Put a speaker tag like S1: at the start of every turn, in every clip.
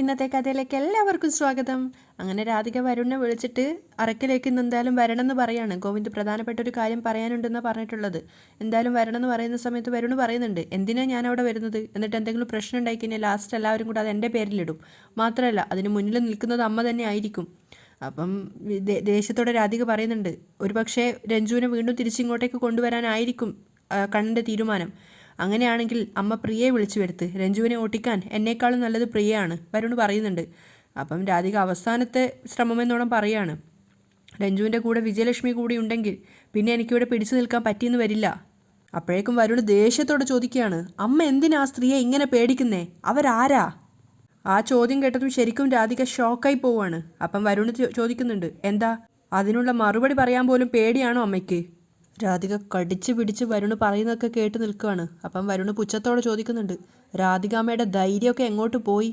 S1: ഇന്നത്തെ കഥയിലേക്ക് എല്ലാവർക്കും സ്വാഗതം. അങ്ങനെ രാധിക വരുണിനെ വിളിച്ചിട്ട് അറക്കിലേക്ക് ഇന്ന് എന്തായാലും വരണമെന്ന് പറയാണ്. ഗോവിന്ദ് പ്രധാനപ്പെട്ട ഒരു കാര്യം പറയാനുണ്ടെന്ന് പറഞ്ഞിട്ടുള്ളത്. എന്തായാലും വരണമെന്ന് പറയുന്ന സമയത്ത് വരുണ് പറയുന്നുണ്ട്. എന്തിനാ ഞാൻ അവിടെ വരുന്നത്? എന്നിട്ട് എന്തെങ്കിലും പ്രശ്നം ഉണ്ടായി കഴിഞ്ഞാൽ ലാസ്റ്റ് എല്ലാവരും കൂടെ അത് എന്റെ പേരിലിടും. മാത്രമല്ല അതിന് മുന്നിൽ നിൽക്കുന്നത് അമ്മ തന്നെ ആയിരിക്കും. അപ്പം ദേഷ്യത്തോടെ രാധിക പറയുന്നുണ്ട്. ഒരു പക്ഷേ രഞ്ജുവിനെ വീണ്ടും തിരിച്ചിങ്ങോട്ടേക്ക് കൊണ്ടുവരാനായിരിക്കും കണ്ണന്റെ തീരുമാനം. അങ്ങനെയാണെങ്കിൽ അമ്മ പ്രിയയെ വിളിച്ചു വരുത്ത് രഞ്ജുവിനെ ഓട്ടിക്കാൻ എന്നേക്കാളും നല്ലത് പ്രിയയാണ് വരുണ് പറയുന്നുണ്ട്. അപ്പം രാധിക അവസാനത്തെ ശ്രമമെന്നോണം പറയാണ്. രഞ്ജുവിന്റെ കൂടെ വിജയലക്ഷ്മി കൂടി ഉണ്ടെങ്കിൽ പിന്നെ എനിക്കിവിടെ പിടിച്ചു നിൽക്കാൻ പറ്റിയെന്ന് വരില്ല. അപ്പോഴേക്കും വരുണ് ദേഷ്യത്തോടെ ചോദിക്കുകയാണ് അമ്മ എന്തിനാ സ്ത്രീയെ ഇങ്ങനെ പേടിക്കുന്നേ? അവരാരാ? ആ ചോദ്യം കേട്ടതും ശരിക്കും രാധിക ഷോക്കായി പോവാണ്. അപ്പം വരുണ് ചോദിക്കുന്നുണ്ട് എന്താ? അതിനുള്ള മറുപടി പറയാൻ പോലും പേടിയാണോ അമ്മയ്ക്ക്? രാധിക കടിച്ചു പിടിച്ച് വരുണ് പറയുന്നതൊക്കെ കേട്ട് നിൽക്കുകയാണ് അപ്പം വരുണ് പുച്ഛത്തോടെ ചോദിക്കുന്നുണ്ട് രാധികാമ്മയുടെ ധൈര്യമൊക്കെ എങ്ങോട്ട് പോയി?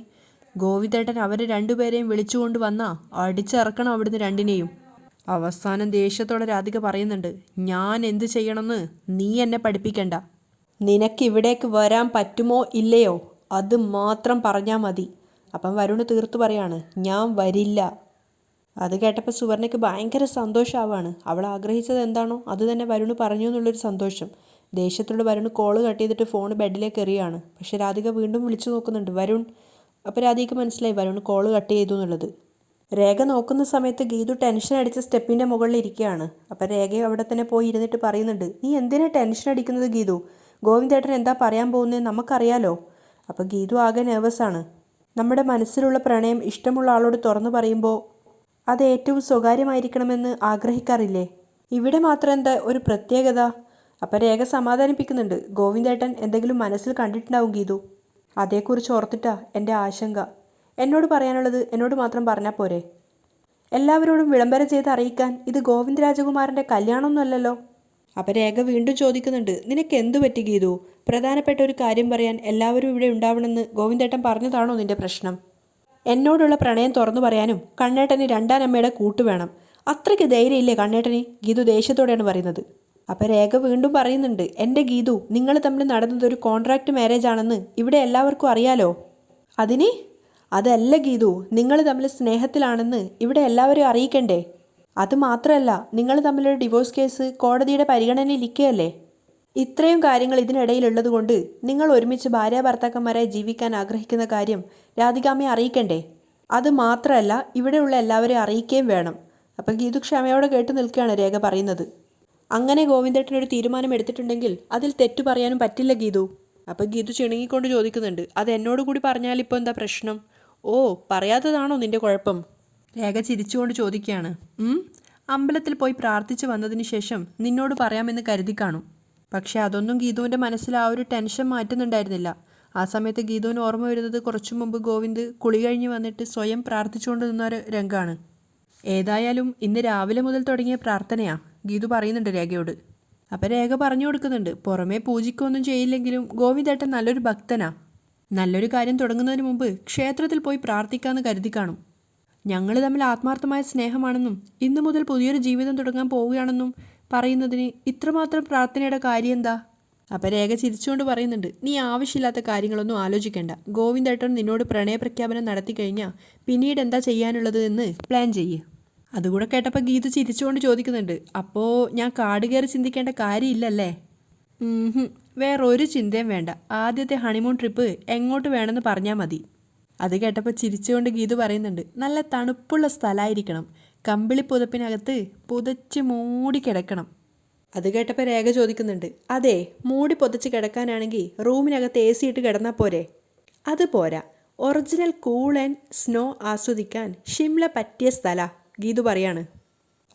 S1: ഗോവിന്ദേട്ടൻ അവരെ രണ്ടുപേരെയും വിളിച്ചുകൊണ്ട് വന്നാ? അടിച്ചിറക്കണം അവിടുന്ന് രണ്ടിനെയും. അവസാനം ദേഷ്യത്തോടെ രാധിക പറയുന്നുണ്ട് ഞാൻ എന്ത് ചെയ്യണമെന്ന് നീ എന്നെ പഠിപ്പിക്കണ്ട. നിനക്ക് ഇവിടേക്ക് വരാൻ പറ്റുമോ ഇല്ലയോ? അത് മാത്രം പറഞ്ഞാൽ മതി. അപ്പം വരുണ് തീർത്തു പറയാണ് ഞാൻ വരില്ല. അത് കേട്ടപ്പോൾ സുവർണയ്ക്ക് ഭയങ്കര സന്തോഷമാവാണ് അവൾ ആഗ്രഹിച്ചത് എന്താണോ അത് തന്നെ വരുണ് പറഞ്ഞു എന്നുള്ളൊരു സന്തോഷം. ദേഷ്യത്തോട് വരുണ് കോൾ കട്ട് ചെയ്തിട്ട് ഫോൺ ബെഡിലേക്ക് എറിയാണ്. പക്ഷെ രാധിക വീണ്ടും വിളിച്ചു നോക്കുന്നുണ്ട്. വരുൺ. അപ്പോൾ രാധിക മനസ്സിലായി വരുൺ കോൾ കട്ട് ചെയ്തു എന്നുള്ളത്. രേഖ നോക്കുന്ന സമയത്ത് ഗീതു ടെൻഷൻ അടിച്ച സ്റ്റെപ്പിന്റെ മുകളിൽ ഇരിക്കുകയാണ്. അപ്പം രേഖയും അവിടെ തന്നെ പോയി ഇരുന്നിട്ട് പറയുന്നുണ്ട് നീ എന്തിനാ ടെൻഷൻ അടിക്കുന്നത് ഗീതു? ഗോവിന്ദേട്ടൻ എന്താ പറയാൻ പോകുന്നത് നമുക്കറിയാലോ? അപ്പോൾ ഗീതു ആകെ നെർവസ് ആണ്. നമ്മുടെ മനസ്സിലുള്ള പ്രണയം ഇഷ്ടമുള്ള ആളോട് തുറന്നു പറയുമ്പോൾ അത് ഏറ്റവും സ്വകാര്യമായിരിക്കണമെന്ന് ആഗ്രഹിക്കാറില്ലേ? ഇവിടെ മാത്രം എന്താ ഒരു പ്രത്യേകത? അപ്പം രേഖ സമാധാനിപ്പിക്കുന്നുണ്ട്. ഗോവിന്ദേട്ടൻ എന്തെങ്കിലും മനസ്സിൽ കണ്ടിട്ടുണ്ടാവും ഗീതു. അതേക്കുറിച്ച് ഓർത്തിട്ടാ എന്റെ ആശങ്ക. എന്നോട് പറയാനുള്ളത് എന്നോട് മാത്രം പറഞ്ഞാൽ പോരെ. എല്ലാവരോടും വിളംബരം ചെയ്ത് അറിയിക്കാൻ ഇത് ഗോവിന്ദ് രാജകുമാരന്റെ കല്യാണമൊന്നുമല്ലല്ലോ. അപ്പം രേഖ വീണ്ടും ചോദിക്കുന്നുണ്ട്. നിനക്ക് എന്തു പറ്റി ഗീതു? പ്രധാനപ്പെട്ട ഒരു കാര്യം പറയാൻ എല്ലാവരും ഇവിടെ ഉണ്ടാവണമെന്ന് ഗോവിന്ദേട്ടൻ പറഞ്ഞതാണോ നിന്റെ പ്രശ്നം? എന്നോടുള്ള പ്രണയം തുറന്നു പറയാനും കണ്ണേട്ടന് രണ്ടാനമ്മയുടെ കൂട്ട് വേണം. അത്രയ്ക്ക് ധൈര്യമില്ലേ കണ്ണേട്ടന്? ഗീതു ദേഷ്യത്തോടെയാണ് പറയുന്നത്. അപ്പോൾ രേഖ വീണ്ടും പറയുന്നുണ്ട് എന്റെ ഗീതു നിങ്ങൾ തമ്മിൽ നടന്നത് ഒരു കോൺട്രാക്ട് മാരേജ് ആണെന്ന് ഇവിടെ എല്ലാവർക്കും അറിയാലോ? അതിന്? അതല്ല ഗീതു നിങ്ങൾ തമ്മിൽ സ്നേഹത്തിലാണെന്ന് ഇവിടെ എല്ലാവരും അറിയിക്കണ്ടേ? അത് മാത്രമല്ല നിങ്ങൾ തമ്മിലൊരു ഡിവോഴ്സ് കേസ് കോടതിയുടെ പരിഗണനയിലിരിക്കുകയല്ലേ ഇത്രയും കാര്യങ്ങൾ ഇതിനിടയിലുള്ളത് കൊണ്ട് നിങ്ങൾ ഒരുമിച്ച് ഭാര്യ ഭർത്താക്കന്മാരായി ജീവിക്കാൻ ആഗ്രഹിക്കുന്ന കാര്യം രാധികാമ്മയെ അറിയിക്കണ്ടേ? അത് മാത്രമല്ല ഇവിടെയുള്ള എല്ലാവരെയും അറിയിക്കുകയും വേണം. അപ്പം ഗീതു ക്ഷമയോടെ കേട്ട് നിൽക്കുകയാണ് രേഖ പറയുന്നത്. അങ്ങനെ ഗോവിന്ദേട്ടനൊരു തീരുമാനം എടുത്തിട്ടുണ്ടെങ്കിൽ അതിൽ തെറ്റു പറയാനും പറ്റില്ല ഗീതു. അപ്പം ഗീതു ചിണുങ്ങിക്കൊണ്ട് ചോദിക്കുന്നുണ്ട് അത് എന്നോട് കൂടി പറഞ്ഞാൽ ഇപ്പോൾ എന്താ പ്രശ്നം? ഓ പറയാത്തതാണോ നിന്റെ കുഴപ്പം? രേഖ ചിരിച്ചുകൊണ്ട് ചോദിക്കുകയാണ്. അമ്പലത്തിൽ പോയി പ്രാർത്ഥിച്ചു വന്നതിന് ശേഷം നിന്നോട് പറയാമെന്ന് കരുതി കാണും. പക്ഷെ അതൊന്നും ഗീതുവിന്റെ മനസ്സിൽ ആ ഒരു ടെൻഷൻ മാറ്റുന്നുണ്ടായിരുന്നില്ല. ആ സമയത്ത് ഗീതുവിന് ഓർമ്മ വരുന്നത് കുറച്ചു മുമ്പ് ഗോവിന്ദ് കുളി കഴിഞ്ഞ് വന്നിട്ട് സ്വയം പ്രാർത്ഥിച്ചുകൊണ്ട് നിന്ന ഒരു രംഗമാണ് ഏതായാലും ഇന്ന് രാവിലെ മുതൽ തുടങ്ങിയ പ്രാർത്ഥനയാ ഗീതു പറയുന്നുണ്ട് രേഖയോട്. അപ്പം രേഖ പറഞ്ഞു കൊടുക്കുന്നുണ്ട്. പുറമേ പൂജിക്കൊന്നും ചെയ്യില്ലെങ്കിലും ഗോവിന്ദേട്ടൻ നല്ലൊരു ഭക്തനാ. നല്ലൊരു കാര്യം തുടങ്ങുന്നതിന് മുമ്പ് ക്ഷേത്രത്തിൽ പോയി പ്രാർത്ഥിക്കാമെന്ന് കരുതി കാണും. ഞങ്ങൾ തമ്മിൽ ആത്മാർത്ഥമായ സ്നേഹമാണെന്നും ഇന്നു മുതൽ പുതിയൊരു ജീവിതം തുടങ്ങാൻ പോവുകയാണെന്നും പറയുന്നതിന് ഇത്രമാത്രം പ്രാർത്ഥനയുടെ കാര്യം എന്താ അപ്പം രേഖ ചിരിച്ചുകൊണ്ട് പറയുന്നുണ്ട് നീ ആവശ്യമില്ലാത്ത കാര്യങ്ങളൊന്നും ആലോചിക്കേണ്ട. ഗോവിന്ദേട്ടൻ നിന്നോട് പ്രണയപ്രഖ്യാപനം നടത്തി കഴിഞ്ഞാൽ പിന്നീട് എന്താ ചെയ്യാനുള്ളത് എന്ന് പ്ലാൻ ചെയ്യ്. അതുകൂടെ കേട്ടപ്പോൾ ഗീത ചിരിച്ചുകൊണ്ട് ചോദിക്കുന്നുണ്ട് അപ്പോൾ ഞാൻ കാട് കയറി ചിന്തിക്കേണ്ട കാര്യമില്ലല്ലേ? വേറെ വേറൊരു ചിന്തയും വേണ്ട. ആദ്യത്തെ ഹണിമൂൺ ട്രിപ്പ് എങ്ങോട്ട് വേണമെന്ന് പറഞ്ഞാൽ മതി. അത് കേട്ടപ്പോൾ ചിരിച്ചുകൊണ്ട് ഗീതു പറയുന്നുണ്ട് നല്ല തണുപ്പുള്ള സ്ഥലമായിരിക്കണം കമ്പിളി പുതപ്പിനകത്ത് പുതച്ച് മൂടി കിടക്കണം. അത് കേട്ടപ്പോൾ രേഖ ചോദിക്കുന്നുണ്ട്. അതെ മൂടി പൊതച്ച് കിടക്കാനാണെങ്കിൽ റൂമിനകത്ത് എ സി ഇട്ട് കിടന്നാൽ പോരെ? അത് പോരാ. ഒറിജിനൽ കൂൾ ആൻഡ് സ്നോ ആസ്വദിക്കാൻ ഷിംല പറ്റിയ സ്ഥല ഗീതു പറയാണ്.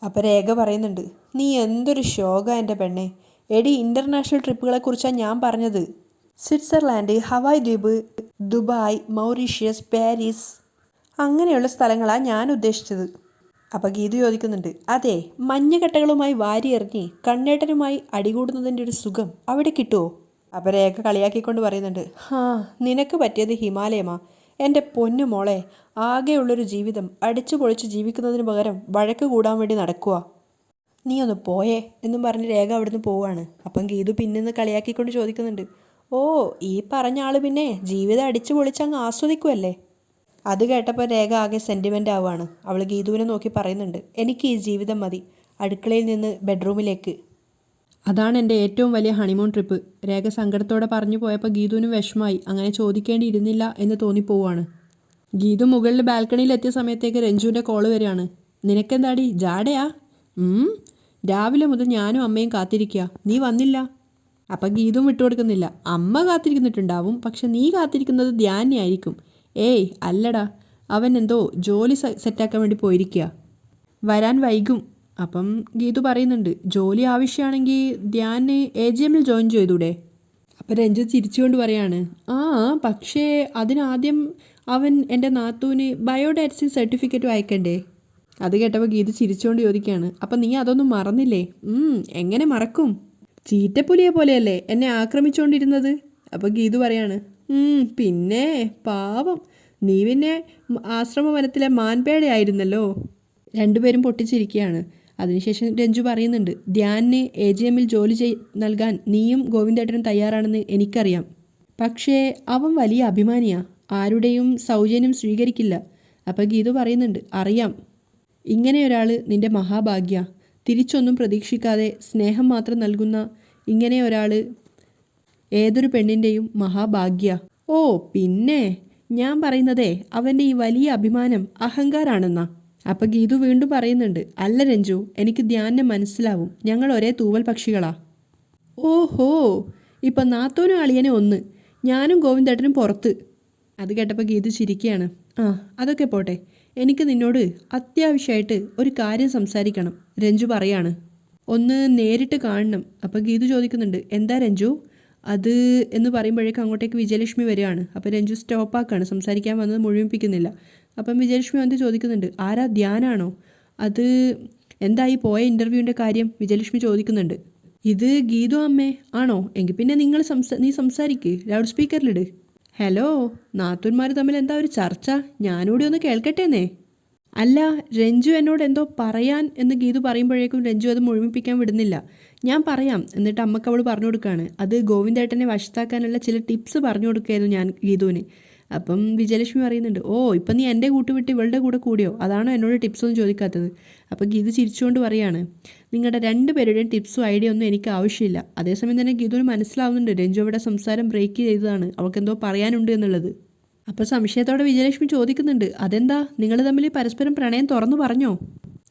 S1: അപ്പോൾ രേഖ പറയുന്നുണ്ട്. നീ എന്തൊരു ശോക എന്റെ പെണ്ണെ. എടി ഇന്റർനാഷണൽ ട്രിപ്പുകളെക്കുറിച്ചാണ് ഞാൻ പറഞ്ഞത്. സ്വിറ്റ്സർലാൻഡ് ഹവായ് ദ്വീപ് ദുബായ് മൗറീഷ്യസ് പാരീസ് അങ്ങനെയുള്ള സ്ഥലങ്ങളാണ് ഞാൻ ഉദ്ദേശിച്ചത്. അപ്പോൾ ഗീതു ചോദിക്കുന്നുണ്ട്. അതെ മഞ്ഞക്കെട്ടകളുമായി വാരിയെറിഞ്ഞ് കണ്ണേട്ടനുമായി അടികൂടുന്നതിന്റെ ഒരു സുഖം അവിടെ കിട്ടുമോ അപ്പോൾ രേഖ കളിയാക്കിക്കൊണ്ട് പറയുന്നുണ്ട്. ഹാ നിനക്ക് പറ്റിയത് ഹിമാലയമാ. എന്റെ പൊന്നു മോളെ ആകെയുള്ളൊരു ജീവിതം അടിച്ചു പൊളിച്ച് ജീവിക്കുന്നതിന് പകരം വഴക്ക് കൂടാൻ വേണ്ടി നടക്കുക നീ ഒന്ന് പോയേ എന്നും പറഞ്ഞ് രേഖ അവിടുന്ന് പോവാണ്. അപ്പം ഗീതു പിന്നെന്ന് കളിയാക്കിക്കൊണ്ട് ചോദിക്കുന്നുണ്ട്. ഓ ഈ പറഞ്ഞ ആൾ പിന്നെ ജീവിതം അടിച്ചു പൊളിച്ചങ്ങ് ആസ്വദിക്കുമല്ലേ അത് കേട്ടപ്പോൾ രേഖ ആകെ സെന്റിമെന്റ് ആവുകയാണ് അവൾ ഗീതുവിനെ നോക്കി പറയുന്നുണ്ട് എനിക്ക് ഈ ജീവിതം മതി. അടുക്കളയിൽ നിന്ന് ബെഡ്റൂമിലേക്ക്. അതാണ് എന്റെ ഏറ്റവും വലിയ ഹണിമൂൺ ട്രിപ്പ് രേഖ സങ്കടത്തോടെ പറഞ്ഞു പോയപ്പോൾ ഗീതുവിന് വിഷമായി അങ്ങനെ ചോദിക്കേണ്ടിയിരുന്നില്ല എന്ന് തോന്നിപ്പോവാണ് ഗീതു മുകളിൽ ബാൽക്കണിയിൽ എത്തിയ സമയത്തേക്ക് രഞ്ജുവിന്റെ കോൾ വരികയാണ്. നിനക്കെന്താടി? ജാടയാ? രാവിലെ മുതൽ ഞാനും അമ്മയും കാത്തിരിക്കുക നീ വന്നില്ല? അപ്പം ഗീതും വിട്ടുകൊടുക്കുന്നില്ല. അമ്മ കാത്തിരിക്കുന്നിട്ടുണ്ടാവും. പക്ഷെ നീ കാത്തിരിക്കുന്നത് ധ്യാനിയായിരിക്കും. ഏയ് അല്ലടാ. അവൻ എന്തോ ജോലി സെറ്റാക്കാൻ വേണ്ടി പോയിരിക്കുക വരാൻ വൈകും. അപ്പം ഗീതു പറയുന്നുണ്ട് ജോലി ആവശ്യമാണെങ്കിൽ ധ്യാന് എ ജി എമ്മിൽ ജോയിൻ ചെയ്തൂടെ. അപ്പം രഞ്ജു ചിരിച്ചുകൊണ്ട് പറയാണ് ആ പക്ഷേ അതിനാദ്യം അവൻ എന്റെ നാത്തൂന് ബയോഡാറ്റസി സർട്ടിഫിക്കറ്റ് അയക്കണ്ടേ അത് കേട്ടപ്പോൾ ഗീതു ചിരിച്ചുകൊണ്ട് ചോദിക്കുകയാണ് അപ്പം നീ അതൊന്നും മറന്നില്ലേ? എങ്ങനെ മറക്കും? ചീറ്റപ്പുലിയെ പോലെയല്ലേ എന്നെ ആക്രമിച്ചുകൊണ്ടിരുന്നത് അപ്പോൾ ഗീതു പറയാണ് "ഉം, പിന്നെ പാവം. നീ പിന്നെ ആശ്രമവനത്തിലെ മാൻപേടയായിരുന്നല്ലോ. രണ്ടുപേരും പൊട്ടിച്ചിരിക്കുകയാണ് അതിനുശേഷം രഞ്ജു പറയുന്നുണ്ട് ധ്യാനിന് എ ജി എമ്മിൽ ജോലി ചെയ് നൽകാൻ നീയും ഗോവിന്ദേട്ടനും തയ്യാറാണെന്ന് എനിക്കറിയാം. പക്ഷേ അവൻ വലിയ അഭിമാനിയാ. ആരുടെയും സൗജന്യം സ്വീകരിക്കില്ല. അപ്പം ഗീതു പറയുന്നുണ്ട് അറിയാം. ഇങ്ങനെ ഒരാൾ നിന്റെ മഹാഭാഗ്യ. തിരിച്ചൊന്നും പ്രതീക്ഷിക്കാതെ സ്നേഹം മാത്രം നൽകുന്ന ഇങ്ങനെ ഒരാൾ ഏതൊരു പെണ്ണിന്റെയും മഹാഭാഗ്യ. ഓ പിന്നെ. ഞാൻ പറയുന്നതേ അവന്റെ ഈ വലിയ അഭിമാനം അഹങ്കാരാണെന്നാ. അപ്പം ഗീതു വീണ്ടും പറയുന്നുണ്ട് അല്ല രഞ്ജു എനിക്ക് ധ്യാനം മനസ്സിലാവും. ഞങ്ങൾ ഒരേ തൂവൽ പക്ഷികളാ. ഓഹോ ഇപ്പം നാത്തോനും അളിയനെ ഒന്ന്. ഞാനും ഗോവിന്ദേട്ടനും പുറത്ത്. അത് കേട്ടപ്പോൾ ഗീതു ചിരിക്കുകയാണ് ആ അതൊക്കെ പോട്ടെ. എനിക്ക് നിന്നോട് അത്യാവശ്യമായിട്ട് ഒരു കാര്യം സംസാരിക്കണം. രഞ്ജു പറയാണ്. ഒന്ന് നേരിട്ട് കാണണം. അപ്പോൾ ഗീതു ചോദിക്കുന്നുണ്ട് എന്താ രഞ്ജു? അത് എന്ന് പറയുമ്പോഴേക്കും അങ്ങോട്ടേക്ക് വിജയലക്ഷ്മി വരികയാണ്. അപ്പോൾ രഞ്ജു സ്റ്റോപ്പാക്കാണ്. സംസാരിക്കാൻ വന്നത് മുഴുമിപ്പിക്കുന്നില്ല അപ്പം വിജയലക്ഷ്മി വന്ന് ചോദിക്കുന്നുണ്ട് ആരാ ധ്യാനാണോ? അത് എന്തായി പോയ ഇന്റർവ്യൂവിന്റെ കാര്യം? വിജയലക്ഷ്മി ചോദിക്കുന്നുണ്ട് ഇത് ഗീതു അമ്മേ ആണോ? എങ്കിൽ പിന്നെ നിങ്ങൾ സംസാ നീ സംസാരിക്ക് ലൗഡ് സ്പീക്കറിലിട് ഹലോ നാത്തൂന്മാർ തമ്മിൽ എന്താ ഒരു ചർച്ച? ഞാനൂടി ഒന്ന് കേൾക്കട്ടേന്നേ. അല്ല രഞ്ജു എന്നോട് എന്തോ പറയാൻ എന്ന് ഗീതു പറയുമ്പോഴേക്കും രഞ്ജു അത് മുഴുമിപ്പിക്കാൻ വിടുന്നില്ല. ഞാൻ പറയാം എന്നിട്ട് അമ്മയ്ക്ക് അവൾ പറഞ്ഞു കൊടുക്കുകയാണ് അത് ഗോവിന്ദേട്ടനെ വശത്താക്കാനുള്ള ചില ടിപ്സ് പറഞ്ഞു കൊടുക്കുകയായിരുന്നു ഞാൻ ഗീതുവിന്. അപ്പം വിജയലക്ഷ്മി പറയുന്നുണ്ട് ഓ ഇപ്പം നീ എന്റെ കൂട്ടുവിട്ട് ഇവളുടെ കൂടെ കൂടിയോ? അതാണോ എന്നോട് ടിപ്സൊന്നും ചോദിക്കാത്തത്. അപ്പം ഗീതു ചിരിച്ചുകൊണ്ട് പറയാണ് നിങ്ങളുടെ രണ്ട് പേരുടെയും ടിപ്സും ഐഡിയ ഒന്നും എനിക്ക് ആവശ്യമില്ല. അതേസമയം തന്നെ ഗീതുവിന് മനസ്സിലാവുന്നുണ്ട് രഞ്ജു അവിടെ സംസാരം ബ്രേക്ക് ചെയ്തതാണ്. അവൾക്ക് എന്തോ പറയാനുണ്ട് എന്നുള്ളത്. അപ്പോൾ സംശയത്തോടെ വിജയലക്ഷ്മി ചോദിക്കുന്നുണ്ട് അതെന്താ? നിങ്ങൾ തമ്മിൽ പരസ്പരം പ്രണയം തുറന്നു പറഞ്ഞോ?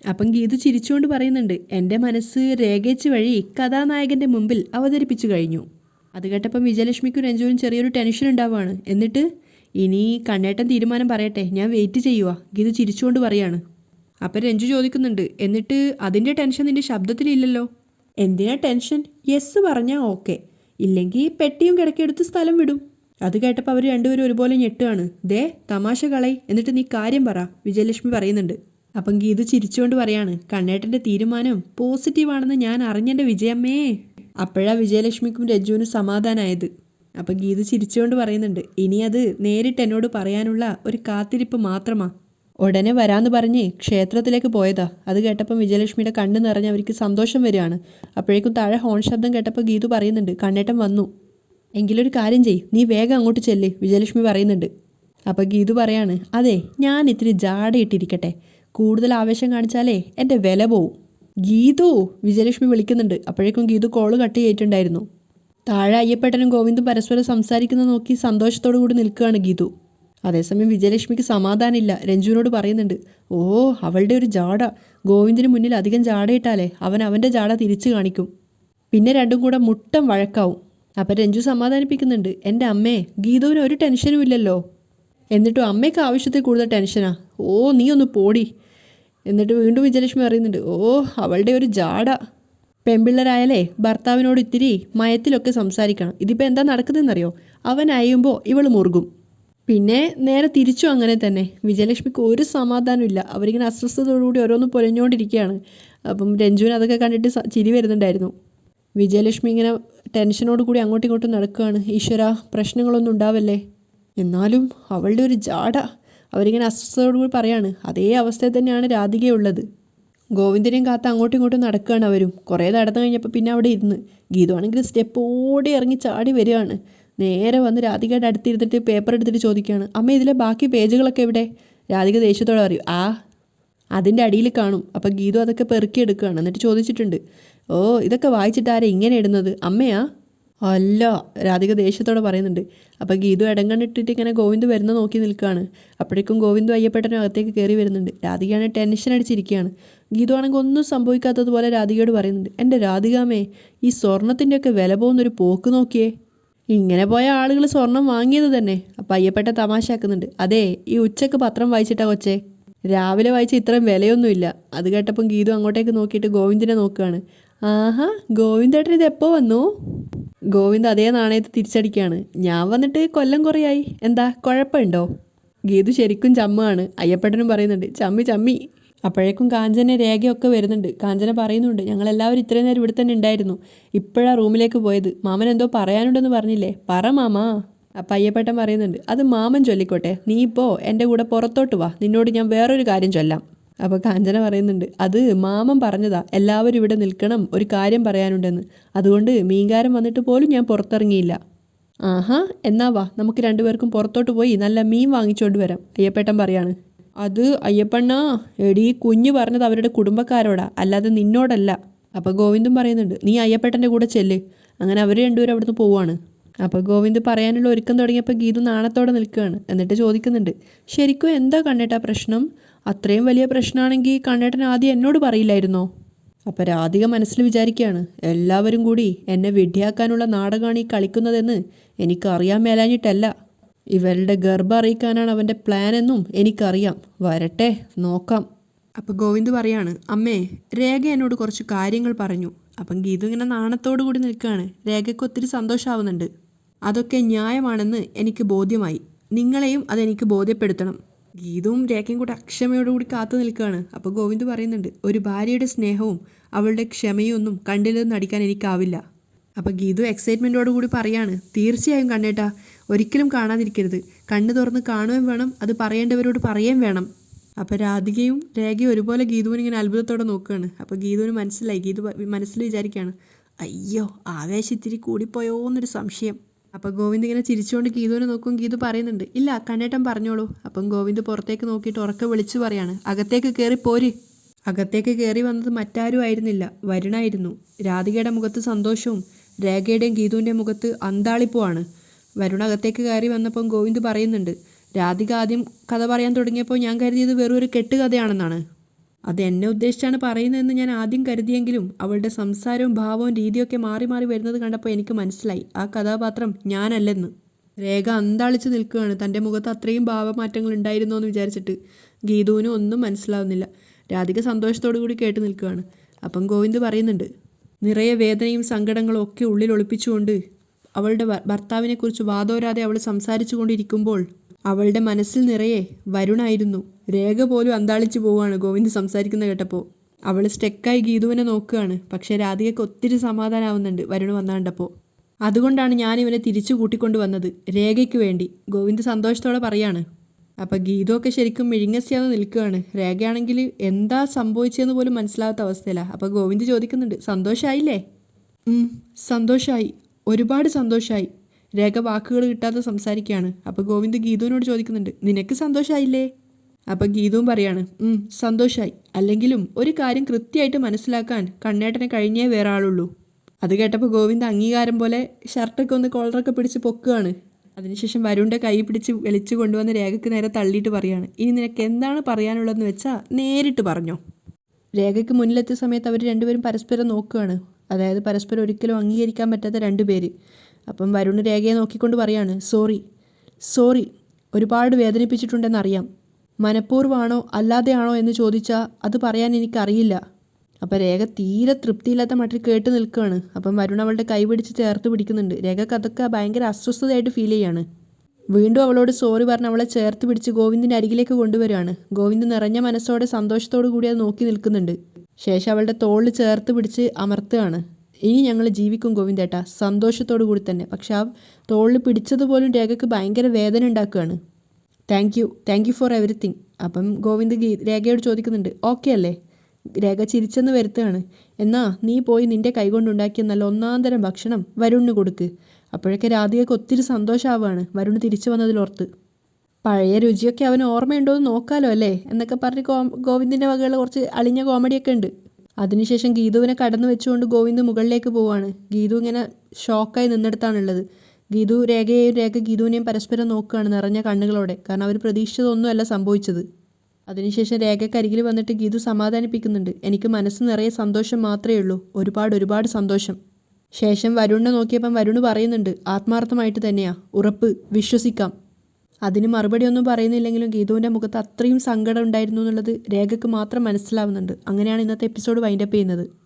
S1: അപ്പം ഗീതു ചിരിച്ചുകൊണ്ട് പറയുന്നുണ്ട് എന്റെ മനസ്സ് രേഖച്ച് വഴി കഥാനായകന്റെ മുമ്പിൽ അവതരിപ്പിച്ചു കഴിഞ്ഞു. അത് കേട്ടപ്പം വിജയലക്ഷ്മിക്കും രഞ്ജുവിനും ചെറിയൊരു ടെൻഷൻ ഉണ്ടാവുകയാണ്. എന്നിട്ട് ഇനി കണ്ണേട്ടൻ തീരുമാനം പറയട്ടെ ഞാൻ വെയിറ്റ് ചെയ്യുക ഗീതു ചിരിച്ചുകൊണ്ട് പറയാണ്. അപ്പം രഞ്ജു ചോദിക്കുന്നുണ്ട് എന്നിട്ട് അതിന്റെ ടെൻഷൻ നിന്റെ ശബ്ദത്തിലില്ലല്ലോ? എന്തിനാ ടെൻഷൻ? യെസ് പറഞ്ഞാൽ ഓക്കെ. ഇല്ലെങ്കിൽ പെട്ടിയും കിടക്കെടുത്ത് സ്ഥലം വിടും. അത് കേട്ടപ്പോൾ അവർ രണ്ടുപേരും ഒരുപോലെ ഞെട്ടുകയാണ്. ദേ തമാശ കളൈ എന്നിട്ട് നീ കാര്യം പറ വിജയലക്ഷ്മി പറയുന്നുണ്ട്. അപ്പം ഗീതു ചിരിച്ചുകൊണ്ട് പറയാണ് കണ്ണേട്ടന്റെ തീരുമാനം പോസിറ്റീവാണെന്ന് ഞാൻ അറിഞ്ഞെന്റെ വിജയമ്മേ. അപ്പോഴാ വിജയലക്ഷ്മിക്കും രജുവിനും സമാധാനമായത് അപ്പം ഗീതു ചിരിച്ചുകൊണ്ട് പറയുന്നുണ്ട് ഇനി അത് നേരിട്ട് എന്നോട് പറയാനുള്ള ഒരു കാത്തിരിപ്പ് മാത്രമാ. ഉടനെ വരാന്ന് പറഞ്ഞ് ക്ഷേത്രത്തിലേക്ക് പോയതാ. അത് കേട്ടപ്പം വിജയലക്ഷ്മിയുടെ കണ്ണ് നിറഞ്ഞ് അവർക്ക് സന്തോഷം വരികയാണ്. അപ്പോഴേക്കും താഴെ ഹോൺ ശബ്ദം കേട്ടപ്പോൾ ഗീതു പറയുന്നുണ്ട് കണ്ണേട്ടൻ വന്നു. എങ്കിലൊരു കാര്യം ചെയ് നീ വേഗം അങ്ങോട്ട് ചെല്ല്. വിജയലക്ഷ്മി പറയുന്നുണ്ട്. അപ്പോൾ ഗീതു പറയാണ് അതെ ഞാൻ ഇത്തിരി ജാടയിട്ടിരിക്കട്ടെ കൂടുതൽ ആവേശം കാണിച്ചാലേ എന്റെ വില പോവും. ഗീതു വിജയലക്ഷ്മി വിളിക്കുന്നുണ്ട്. അപ്പോഴേക്കും ഗീതു കോൾ കട്ട് ചെയ്തിട്ടുണ്ടായിരുന്നു. താഴെ അയ്യപ്പേട്ടനും ഗോവിന്ദും പരസ്പരം സംസാരിക്കുന്നത് നോക്കി സന്തോഷത്തോടു കൂടി നിൽക്കുകയാണ് ഗീതു. അതേസമയം വിജയലക്ഷ്മിക്ക് സമാധാനമില്ല. രഞ്ജുവിനോട് പറയുന്നുണ്ട് ഓ അവളുടെ ഒരു ജാട. ഗോവിന്ദിന് മുന്നിൽ അധികം ജാടയിട്ടാലേ അവൻ അവന്റെ ജാട തിരിച്ചു കാണിക്കും. പിന്നെ രണ്ടും കൂടെ മുട്ടം വഴക്കാവും. അപ്പം രഞ്ജു സമാധാനിപ്പിക്കുന്നുണ്ട്. എന്റെ അമ്മേ ഗീതുവിന് ഒരു ടെൻഷനും ഇല്ലല്ലോ. എന്നിട്ടും അമ്മയ്ക്ക് ആവശ്യത്തിൽ കൂടുതൽ ടെൻഷനാ. ഓ നീ ഒന്ന് പോടി. എന്നിട്ട് വീണ്ടും വിജയലക്ഷ്മി അറിയുന്നുണ്ട് ഓ അവളുടെ ഒരു ജാട. പെൺപിള്ളേരായാലേ ഭർത്താവിനോട് ഇത്തിരി മയത്തിലൊക്കെ സംസാരിക്കണം. ഇതിപ്പോൾ എന്താ നടക്കുന്നതെന്നറിയോ? അവൻ അയയുമ്പോൾ ഇവൾ മുറുകും. പിന്നെ നേരെ തിരിച്ചു അങ്ങനെ തന്നെ. വിജയലക്ഷ്മിക്ക് ഒരു സമാധാനമില്ല അവരിങ്ങനെ അസ്വസ്ഥതയോടുകൂടി ഓരോന്ന് പൊലഞ്ഞുകൊണ്ടിരിക്കുകയാണ് അപ്പം രഞ്ജുവിന് അതൊക്കെ കണ്ടിട്ട് ചിരി വരുന്നുണ്ടായിരുന്നു. വിജയലക്ഷ്മി ഇങ്ങനെ ടെൻഷനോട് കൂടി അങ്ങോട്ടും ഇങ്ങോട്ടും നടക്കുകയാണ്. ഈശ്വര പ്രശ്നങ്ങളൊന്നും ഉണ്ടാവല്ലേ? എന്നാലും അവളുടെ ഒരു ജാട. അവരിങ്ങനെ അസ്വസ്ഥതയോടുകൂടി പറയാണ്. അതേ അവസ്ഥയിൽ തന്നെയാണ് രാധികയുള്ളത് ഗോവിന്ദനെയും കാത്ത് അങ്ങോട്ടും ഇങ്ങോട്ടും നടക്കുകയാണ് അവരും. കുറേ നടന്നു കഴിഞ്ഞപ്പോൾ പിന്നെ അവിടെ ഇരുന്ന് ഗീതുവാണെങ്കിൽ സ്റ്റെപ്പ് ഓടി ഇറങ്ങി ചാടി വരികയാണ്. നേരെ വന്ന് രാധികയുടെ അടുത്തിരുന്നിട്ട് പേപ്പർ എടുത്തിട്ട് ചോദിക്കുകയാണ്. അമ്മ ഇതിലെ ബാക്കി പേജുകളൊക്കെ എവിടെ? രാധിക ദേഷ്യത്തോടെ പറയും. ആ അതിന്റെ അടിയിൽ കാണും. അപ്പോൾ ഗീതു അതൊക്കെ പെറുക്കി എടുക്കുകയാണ്. എന്നിട്ട് ചോദിച്ചിട്ടുണ്ട്. ഓ ഇതൊക്കെ വായിച്ചിട്ട് ഇങ്ങനെ ഇടുന്നത്? അമ്മയാ? അല്ല രാധിക ദേഷ്യത്തോടെ പറയുന്നുണ്ട്. അപ്പം ഗീതു ഇടങ്കണ്ണിട്ടിട്ട് ഇങ്ങനെ ഗോവിന്ദ് വരുന്ന നോക്കി നിൽക്കുകയാണ് അപ്പോഴേക്കും ഗോവിന്ദു അയ്യപ്പേട്ടനും അകത്തേക്ക് കയറി വരുന്നുണ്ട്. രാധികയാണ് ടെൻഷൻ അടിച്ചിരിക്കുകയാണ്. ഗീതു ആണെങ്കിൽ ഒന്നും സംഭവിക്കാത്തതുപോലെ രാധികയോട് പറയുന്നുണ്ട്. എന്റെ രാധികാമേ ഈ സ്വർണത്തിന്റെയൊക്കെ വില പോകുന്നൊരു പോക്ക് നോക്കിയേ. ഇങ്ങനെ പോയ ആളുകൾ സ്വർണം വാങ്ങിയത് തന്നെ. അപ്പം അയ്യപ്പെട്ട തമാശയാക്കുന്നുണ്ട്. അതെ ഈ ഉച്ചയ്ക്ക് പത്രം വായിച്ചിട്ടാ കൊച്ചേ. രാവിലെ വായിച്ച ഇത്രയും വിലയൊന്നുമില്ല. അത് കേട്ടപ്പം ഗീതു അങ്ങോട്ടേക്ക് നോക്കിയിട്ട് ഗോവിന്ദിനെ നോക്കുകയാണ്. ആഹാ ഗോവിന്ദേട്ടൻ ഇത് എപ്പോൾ വന്നു? ഗോവിന്ദ് അതേ നാണയത്ത് തിരിച്ചടിക്കുകയാണ് ഞാൻ വന്നിട്ട് കൊല്ലം കുറയായി. എന്താ കുഴപ്പമുണ്ടോ? ഗീതു ശരിക്കും ചമ്മാണ്. അയ്യപ്പേട്ടനും പറയുന്നുണ്ട് ചമ്മി ചമ്മി. അപ്പോഴേക്കും കാഞ്ചന രേഖയൊക്കെ വരുന്നുണ്ട്. കാഞ്ചന പറയുന്നുണ്ട് ഞങ്ങളെല്ലാവരും ഇത്രയും നേരം ഇവിടെ തന്നെ ഉണ്ടായിരുന്നു. ഇപ്പോഴാണ് റൂമിലേക്ക് പോയത്. മാമൻ എന്തോ പറയാനുണ്ടെന്ന് പറഞ്ഞില്ലേ? പറ മാമാ. അപ്പം അയ്യപ്പേട്ടൻ പറയുന്നുണ്ട് അത് മാമൻ ചൊല്ലിക്കോട്ടെ. നീ ഇപ്പോൾ എന്റെ കൂടെ പുറത്തോട്ട് വാ. നിന്നോട് ഞാൻ വേറൊരു കാര്യം ചൊല്ലാം. അപ്പോൾ കാഞ്ചന പറയുന്നുണ്ട് അത് മാമൻ പറഞ്ഞതാ എല്ലാവരും ഇവിടെ നിൽക്കണം ഒരു കാര്യം പറയാനുണ്ടെന്ന്. അതുകൊണ്ട് മീൻകാരൻ വന്നിട്ട് പോലും ഞാൻ പുറത്തിറങ്ങിയില്ല. ആഹാ എന്നാ വാ നമുക്ക് രണ്ടുപേർക്കും പുറത്തോട്ട് പോയി നല്ല മീൻ വാങ്ങിച്ചോണ്ട് വരാം അയ്യപ്പേട്ടൻ പറയാണ്. അത് അയ്യപ്പണ്ണ എടി കുഞ്ഞ് പറഞ്ഞത് അവരുടെ കുടുംബക്കാരോടാ അല്ലാതെ നിന്നോടല്ല. അപ്പോൾ ഗോവിന്ദും പറയുന്നുണ്ട് നീ അയ്യപ്പേട്ടന്റെ കൂടെ ചെല്ല് അങ്ങനെ അവർ രണ്ടുപേരും അവിടുന്ന് പോവാണ്. അപ്പോൾ ഗോവിന്ദ് പറയാനുള്ള ഒരുക്കം തുടങ്ങിയപ്പോൾ ഗീതു നാണത്തോടെ നിൽക്കുകയാണ് എന്നിട്ട് ചോദിക്കുന്നുണ്ട് ശരിക്കും എന്താ കണ്ണേട്ടാ പ്രശ്നം? അത്രയും വലിയ പ്രശ്നമാണെങ്കിൽ കണ്ണേട്ടൻ ആദ്യം എന്നോട് പറയില്ലായിരുന്നോ? അപ്പം രാധിക മനസ്സിൽ വിചാരിക്കുകയാണ് എല്ലാവരും കൂടി എന്നെ വിഡ്ഢിയാക്കാനുള്ള നാടകമാണ് ഈ കളിക്കുന്നതെന്ന് എനിക്കറിയാൻ മേലാഞ്ഞിട്ടല്ല. ഇവരുടെ ഗർഭം അറിയിക്കാനാണ് അവന്റെ പ്ലാൻ എന്നും എനിക്കറിയാം. വരട്ടെ നോക്കാം. അപ്പോൾ ഗോവിന്ദ് പറയാണ് അമ്മേ രേഖ എന്നോട് കുറച്ച് കാര്യങ്ങൾ പറഞ്ഞു. അപ്പം ഗീതു ഇങ്ങനെ നാണത്തോടു കൂടി നിൽക്കുകയാണ്. രേഖയ്ക്ക് ഒത്തിരി സന്തോഷമാവുന്നുണ്ട് അതൊക്കെ ന്യായമാണെന്ന് എനിക്ക് ബോധ്യമായി. നിങ്ങളെയും അതെനിക്ക് ബോധ്യപ്പെടുത്തണം. ഗീതവും രേഖയും കൂടെ അക്ഷമയോടുകൂടി കാത്തു നിൽക്കുകയാണ്. അപ്പോൾ ഗോവിന്ദ് പറയുന്നുണ്ട് ഒരു ഭാര്യയുടെ സ്നേഹവും അവളുടെ ക്ഷമയും ഒന്നും കണ്ടില്ലെന്ന് നടിക്കാൻ എനിക്കാവില്ല. അപ്പോൾ ഗീതു എക്സൈറ്റ്മെന്റോട് കൂടി പറയാണ് തീർച്ചയായും കണ്ടേട്ടാ ഒരിക്കലും കാണാതിരിക്കരുത്. കണ്ണു തുറന്ന് കാണുകയും വേണം അത് പറയേണ്ടവരോട് പറയുകയും വേണം. അപ്പോൾ രാധികയും രേഖയും ഒരുപോലെ ഗീതുവിന് ഇങ്ങനെ അത്ഭുതത്തോടെ നോക്കുകയാണ്. അപ്പോൾ ഗീതുവിന് മനസ്സിലായി ഗീതു മനസ്സിൽ വിചാരിക്കുകയാണ് അയ്യോ ആവേശത്തിരി കൂടിപ്പോയോ എന്നൊരു സംശയം. അപ്പോൾ ഗോവിന്ദ് ഇങ്ങനെ ചിരിച്ചുകൊണ്ട് ഗീതുവിനെ നോക്കും ഗീതു പറയുന്നുണ്ട് ഇല്ല കണ്ണേട്ടൻ പറഞ്ഞോളൂ. അപ്പം ഗോവിന്ദ് പുറത്തേക്ക് നോക്കിയിട്ട് ഉറക്കെ വിളിച്ചു പറയാണ് അകത്തേക്ക് കയറി പോര്. അകത്തേക്ക് കയറി വന്നത് മറ്റാരും ആയിരുന്നില്ല വരുണായിരുന്നു. രാധികയുടെ മുഖത്ത് സന്തോഷവും രേഖയുടെയും ഗീതുവിന്റെ മുഖത്ത് അന്താളിപ്പുമാണ്. വരുണ അകത്തേക്ക് കയറി വന്നപ്പം ഗോവിന്ദ് പറയുന്നുണ്ട് രാധിക ആദ്യം കഥ പറയാൻ തുടങ്ങിയപ്പോൾ ഞാൻ കരുതിയത് വെറും ഒരു കെട്ടുകഥയാണെന്നാണ്. അത് എന്നെ ഉദ്ദേശിച്ചാണ് പറയുന്നതെന്ന് ഞാൻ ആദ്യം കരുതിയെങ്കിലും അവളുടെ സംസാരവും ഭാവവും രീതിയൊക്കെ മാറി മാറി വരുന്നത് കണ്ടപ്പോൾ എനിക്ക് മനസ്സിലായി. ആ കഥാപാത്രം ഞാനല്ലെന്ന്. രേഖ അന്താളിച്ച് നിൽക്കുകയാണ്. തന്റെ മുഖത്ത് അത്രയും ഭാവമാറ്റങ്ങൾ ഉണ്ടായിരുന്നു എന്ന് വിചാരിച്ചിട്ട് ഗീതുവിനും ഒന്നും മനസ്സിലാവുന്നില്ല. രാധിക സന്തോഷത്തോടു കൂടി കേട്ട് നിൽക്കുകയാണ്. അപ്പം ഗോവിന്ദ് പറയുന്നുണ്ട് നിറയെ വേദനയും സങ്കടങ്ങളും ഒക്കെ ഉള്ളിൽ ഒളിപ്പിച്ചുകൊണ്ട് അവളുടെ ഭർത്താവിനെക്കുറിച്ച് വാദോരാതെ അവൾ സംസാരിച്ചു കൊണ്ടിരിക്കുമ്പോൾ അവളുടെ മനസ്സിൽ നിറയെ വരുണായിരുന്നു. രേഖ പോലും അന്താളിച്ചു പോവുകയാണ് ഗോവിന്ദ് സംസാരിക്കുന്ന കേട്ടപ്പോൾ അവൾ സ്റ്റെക്കായി ഗീതുവിനെ നോക്കുകയാണ്. പക്ഷേ രാധികയ്ക്ക് ഒത്തിരി സമാധാനമാവുന്നുണ്ട് വരുണ് വന്നാണ്ടപ്പോൾ അതുകൊണ്ടാണ് ഞാൻ ഇവനെ തിരിച്ചു കൂട്ടിക്കൊണ്ടു വന്നത്. രേഖയ്ക്ക് വേണ്ടി. ഗോവിന്ദ് സന്തോഷത്തോടെ പറയാണ്. അപ്പോൾ ഗീതു ഒക്കെ ശരിക്കും മിഴിങ്ങസിയാതെ നിൽക്കുകയാണ്. രേഖയാണെങ്കിൽ എന്താ സംഭവിച്ചതെന്ന് പോലും മനസ്സിലാവാത്ത അവസ്ഥയിലാണ് അപ്പോൾ ഗോവിന്ദ് ചോദിക്കുന്നുണ്ട്. സന്തോഷമായില്ലേ സന്തോഷമായി ഒരുപാട് സന്തോഷമായി രേഖ വാക്കുകൾ കിട്ടാതെ സംസാരിക്കുകയാണ്. അപ്പോൾ ഗോവിന്ദ് ഗീതുവിനോട് ചോദിക്കുന്നുണ്ട് നിനക്ക് സന്തോഷമായില്ലേ അപ്പോൾ ഗീതുവും പറയാണ് സന്തോഷമായി അല്ലെങ്കിലും ഒരു കാര്യം കൃത്യമായിട്ട് മനസ്സിലാക്കാൻ കണ്ണേട്ടനെ കഴിഞ്ഞേ വേറെ ആളുള്ളൂ അത് കേട്ടപ്പോൾ ഗോവിന്ദ് അംഗീകാരം പോലെ ഷർട്ടൊക്കെ ഒന്ന് കോളറൊക്കെ പിടിച്ച് പൊക്കുകയാണ് അതിനുശേഷം വരുണിന്റെ കൈ പിടിച്ച് വലിച്ചു കൊണ്ടുവന്ന് രേഖയ്ക്ക് നേരെ തള്ളിയിട്ട് പറയാണ് ഇനി നിനക്ക് എന്താണ് പറയാനുള്ളതെന്ന് വെച്ചാൽ നേരിട്ട് പറഞ്ഞോ. രേഖയ്ക്ക് മുന്നിലെത്തിയ സമയത്ത് അവർ രണ്ടുപേരും പരസ്പരം നോക്കുകയാണ് അതായത് പരസ്പരം ഒരിക്കലും അംഗീകരിക്കാൻ പറ്റാത്ത രണ്ട് പേര്. അപ്പം വരുണ് രേഖയെ നോക്കിക്കൊണ്ട് പറയാണ് സോറി സോറി ഒരുപാട് വേദനിപ്പിച്ചിട്ടുണ്ടെന്നറിയാം മനഃപൂർവമാണോ അല്ലാതെയാണോ എന്ന് ചോദിച്ചാൽ അത് പറയാൻ എനിക്കറിയില്ല. അപ്പം രേഖ തീരെ തൃപ്തിയില്ലാത്ത മട്ടിൽ കേട്ട് നിൽക്കുകയാണ്. അപ്പം വരുൺ അവളുടെ കൈ പിടിച്ച് ചേർത്ത് പിടിക്കുന്നുണ്ട്. രേഖക്ക് അതൊക്കെ ഭയങ്കര അസ്വസ്ഥതയായിട്ട് ഫീൽ ചെയ്യാണ്. വീണ്ടും അവളോട് സോറി പറഞ്ഞ് അവളെ ചേർത്ത് പിടിച്ച് ഗോവിന്ദിന്റെ അരികിലേക്ക് കൊണ്ടുവരികയാണ്. ഗോവിന്ദ് നിറഞ്ഞ മനസ്സോടെ സന്തോഷത്തോടു കൂടി അത് നോക്കി നിൽക്കുന്നുണ്ട്. ശേഷം അവളുടെ തോളിൽ ചേർത്ത് പിടിച്ച് അമർത്തുകയാണ്. ഇനി ഞങ്ങൾ ജീവിക്കും ഗോവിന്ദേട്ടാ. സന്തോഷത്തോടു കൂടി തന്നെ. പക്ഷെ ആ തോളിൽ പിടിച്ചതുപോലും രേഖയ്ക്ക് ഭയങ്കര വേദന ഉണ്ടാക്കുകയാണ്. Thank you thank you for everything അപ്പം ഗോവിന്ദ് രേഖയോട് ചോദിക്കുന്നുണ്ട് ഓക്കെ അല്ലേ? രേഖ ചിരിച്ചെന്ന് വരുത്തുകയാണ്. എന്നാ നീ പോയി നിന്റെ കൈകൊണ്ടുണ്ടാക്കിയ നല്ല ഒന്നാന്തരം ഭക്ഷണം വരുണിന് കൊടുക്ക്. അപ്പോഴൊക്കെ രാധികയ്ക്ക് ഒത്തിരി സന്തോഷമാവുകയാണ് വരുൺ തിരിച്ചു വന്നതിലോർത്ത്. പഴയ രുചിയൊക്കെ അവന് ഓർമ്മയുണ്ടോ എന്ന് നോക്കാലോ അല്ലേ? എന്നൊക്കെ പറഞ്ഞ് ഗോ ഗോവിന്ദിന്റെ വകകൾ കുറച്ച് അളിഞ്ഞ കോമഡിയൊക്കെ ഉണ്ട്. അതിനുശേഷം ഗീതുവിനെ കടന്നു വെച്ചുകൊണ്ട് ഗോവിന്ദ് മുകളിലേക്ക് പോവാണ്. ഗീതു ഇങ്ങനെ ഷോക്കായി നിന്നെടുത്താണുള്ളത്. ഗീതു രേഖയെയും രേഖ ഗീതുവിനെയും പരസ്പരം നോക്കുകയാണ് നിറഞ്ഞ കണ്ണുകളോടെ. കാരണം അവർ പ്രതീക്ഷിച്ചതൊന്നുമല്ല സംഭവിച്ചത്. അതിനുശേഷം രേഖക്കരികിൽ വന്നിട്ട് ഗീതു സമാധാനിപ്പിക്കുന്നുണ്ട്. എനിക്ക് മനസ്സ് നിറയെ സന്തോഷം മാത്രമേ ഉള്ളൂ. ഒരുപാട് ഒരുപാട് സന്തോഷം. ശേഷം വരുണിനെ നോക്കിയപ്പം വരുണ് പറയുന്നുണ്ട് ആത്മാർത്ഥമായിട്ട് തന്നെയാ ഉറപ്പ് വിശ്വസിക്കാം. അതിന് മറുപടി ഒന്നും പറയുന്നില്ലെങ്കിലും ഗീതുവിന്റെ മുഖത്ത് അത്രയും സങ്കടം ഉണ്ടായിരുന്നു എന്നുള്ളത് രേഖയ്ക്ക് മാത്രം മനസ്സിലാവുന്നുണ്ട്. അങ്ങനെയാണ് ഇന്നത്തെ എപ്പിസോഡ് വൈൻഡപ്പ് ചെയ്യുന്നത്.